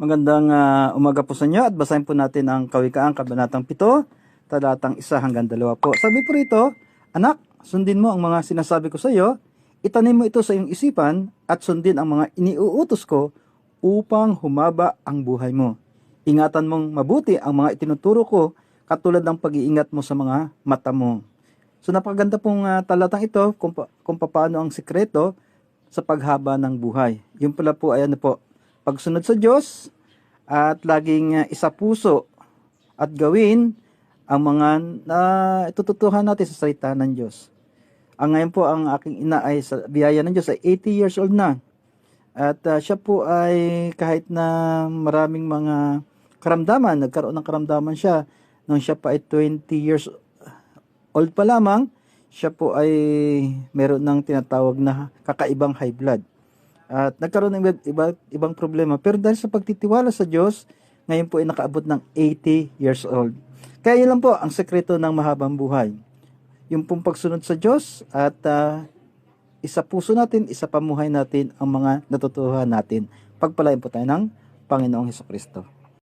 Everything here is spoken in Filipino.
Magandang ah, umaga po sa inyo at basahin po natin ang Kawikaan, Kabanatang 7, talatang 1 hanggang 2 po. Sabi po rito, Anak, sundin mo ang mga sinasabi ko sa iyo, itanim mo ito sa iyong isipan at sundin ang mga iniuutos ko upang humaba ang buhay mo. Ingatan mong mabuti ang mga itinuturo ko katulad ng pag-iingat mo sa mga mata mo. So napakaganda pong ah, talatang ito kung, pa- kung paano ang sikreto sa paghaba ng buhay. Yung pala po ay ano po, pagsunod sa Diyos at laging uh, isa puso at gawin ang mga na itututuhan natin sa salita ng Diyos. Ang ngayon po ang aking ina ay sa biyaya ng Diyos ay 80 years old na. At uh, siya po ay kahit na maraming mga karamdaman, nagkaroon ng karamdaman siya nung siya pa ay 20 years old pa lamang, siya po ay meron ng tinatawag na kakaibang high blood. At nagkaroon ng iba, iba, ibang problema. Pero dahil sa pagtitiwala sa Diyos, ngayon po ay nakaabot ng 80 years old. Kaya yun lang po ang sekreto ng mahabang buhay. Yung pong pagsunod sa Diyos at ah, isa puso natin, isa pamuhay natin ang mga natutuhan natin. Pagpalain po tayo ng Panginoong Heso Kristo.